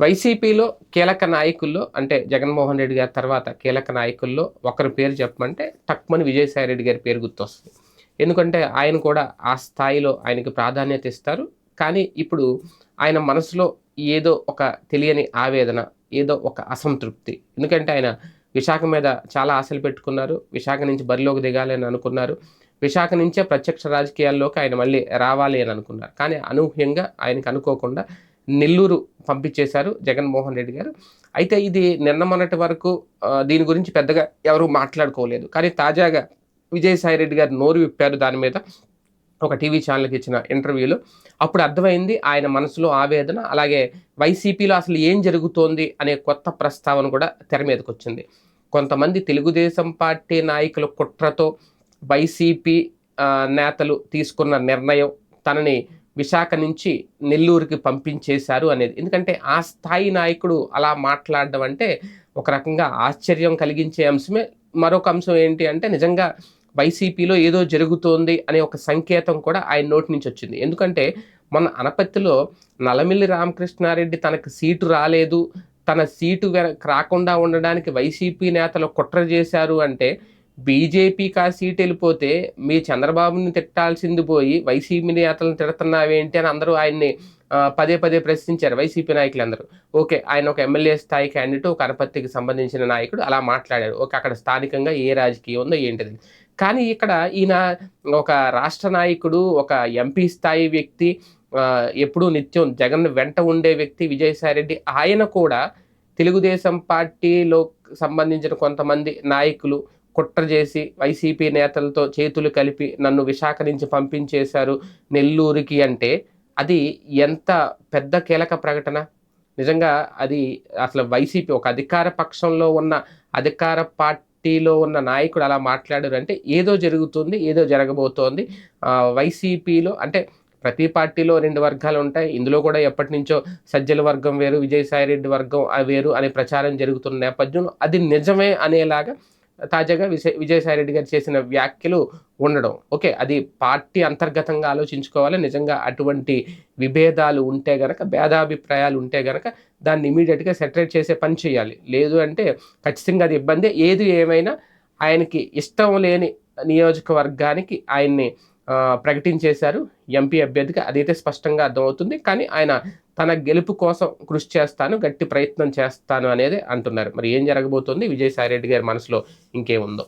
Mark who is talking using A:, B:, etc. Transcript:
A: వైసీపీలో కీలక నాయకుల్లో అంటే జగన్మోహన్ రెడ్డి గారి తర్వాత కీలక నాయకుల్లో ఒకరి పేరు చెప్పమంటే టక్మని విజయసాయి రెడ్డి గారి పేరు గుర్తొస్తుంది. ఎందుకంటే ఆయన కూడా ఆ స్థాయిలో ఆయనకి ప్రాధాన్యత ఇస్తారు. కానీ ఇప్పుడు ఆయన మనసులో ఏదో ఒక తెలియని ఆవేదన ఏదో ఒక అసంతృప్తి. ఎందుకంటే ఆయన విశాఖ మీద చాలా ఆశలు పెట్టుకున్నారు. విశాఖ నుంచి బరిలోకి దిగాలి అని అనుకున్నారు. విశాఖ నుంచే ప్రత్యక్ష రాజకీయాల్లోకి ఆయన మళ్ళీ రావాలి అని అనుకున్నారు. కానీ అనూహ్యంగా ఆయనకు అనుకోకుండా నెల్లూరు పంపించేశారు జగన్మోహన్ రెడ్డి గారు. అయితే ఇది నిన్న మొన్నటి వరకు దీని గురించి పెద్దగా ఎవరు మాట్లాడుకోలేదు. కానీ తాజాగా విజయసాయి రెడ్డి గారు నోరు విప్పారు దాని మీద ఒక టీవీ ఛానల్కి ఇచ్చిన ఇంటర్వ్యూలో. అప్పుడు అర్థమైంది ఆయన మనసులో ఆవేదన అలాగే వైసీపీలో అసలు ఏం జరుగుతోంది అనే కొత్త ప్రస్తావన కూడా తెర మీదకి వచ్చింది కొంతమంది తెలుగుదేశం పార్టీ నాయకుల కుట్రతో వైసీపీ నేతలు తీసుకున్న నిర్ణయం తనని విశాఖ నుంచి నెల్లూరుకి పంపించేశారు అనేది. ఎందుకంటే ఆ స్థాయి నాయకుడు అలా మాట్లాడడం అంటే ఒక రకంగా ఆశ్చర్యం కలిగించే అంశమే. మరొక అంశం ఏంటి అంటే నిజంగా వైసీపీలో ఏదో జరుగుతోంది అనే ఒక సంకేతం కూడా ఆయన నోటి నుంచి వచ్చింది. ఎందుకంటే మన అనపత్తిలో నలమిల్లి రామకృష్ణారెడ్డి తనకు సీటు రాలేదు. తన సీటు రాకుండా ఉండడానికి వైసీపీ నేతలు కుట్ర చేశారు అంటే బీజేపీకి ఆ సీట్ వెళ్ళిపోతే మీ చంద్రబాబుని తిట్టాల్సింది పోయి వైసీపీ నేతలను తిడుతున్నావేంటి అని అందరూ ఆయన్ని పదే పదే ప్రశ్నించారు వైసీపీ నాయకులు అందరూ ఓకే ఆయన ఒక ఎమ్మెల్యే స్థాయి క్యాండిడేట్ ఒక అనపత్తికి సంబంధించిన నాయకుడు అలా మాట్లాడారు ఓకే అక్కడ స్థానికంగా ఏ రాజకీయం ఉందో ఏంటిది? కానీ ఇక్కడ ఈయన ఒక రాష్ట్ర నాయకుడు ఒక ఎంపీ స్థాయి వ్యక్తి ఎప్పుడూ నిత్యం జగన్ వెంట ఉండే వ్యక్తి విజయసాయి రెడ్డి ఆయన కూడా తెలుగుదేశం పార్టీలో సంబంధించిన కొంతమంది నాయకులు కుట్ర చేసి వైసీపీ నేతలతో చేతులు కలిపి నన్ను విశాఖ నుంచి పంపించేశారు నెల్లూరుకి అంటే అది ఎంత పెద్ద కీలక ప్రకటన? నిజంగా అది అసలు వైసీపీ ఒక అధికార పక్షంలో ఉన్న అధికార పార్టీలో ఉన్న నాయకుడు అలా మాట్లాడారు అంటే ఏదో జరుగుతుంది ఏదో జరగబోతోంది. వైసీపీలో అంటే ప్రతి పార్టీలో రెండు వర్గాలు ఉంటాయి. ఇందులో కూడా ఎప్పటి నుంచో సజ్జల వర్గం వేరు విజయసాయి రెడ్డి వర్గం ఆ వేరు అనే ప్రచారం జరుగుతున్న నేపథ్యంలో అది నిజమే అనేలాగా తాజాగా విజయ్ విజయసాయి రెడ్డి గారు చేసిన వ్యాఖ్యలు ఉండడం. ఓకే అది పార్టీ అంతర్గతంగా ఆలోచించుకోవాలి. నిజంగా అటువంటి విభేదాలు ఉంటే గనక భేదాభిప్రాయాలు ఉంటే గనక దాన్ని ఇమీడియట్గా సెటరేట్ చేసే పని చేయాలి. లేదు అంటే ఖచ్చితంగా అది ఇబ్బంది. ఏది ఏమైనా ఆయనకి ఇష్టం లేని నియోజకవర్గానికి ఆయన్ని ప్రకటించేశారు. ఎంపీ అభ్యర్థిగా అదైతే స్పష్టంగా అర్థమవుతుంది. కానీ ఆయన తన గెలుపు కోసం కృషి చేస్తాను గట్టి ప్రయత్నం చేస్తాను అనేది అంటున్నారు. మరి ఏం జరగబోతోంది? విజయసాయి రెడ్డి గారి మనసులో ఇంకేముందో?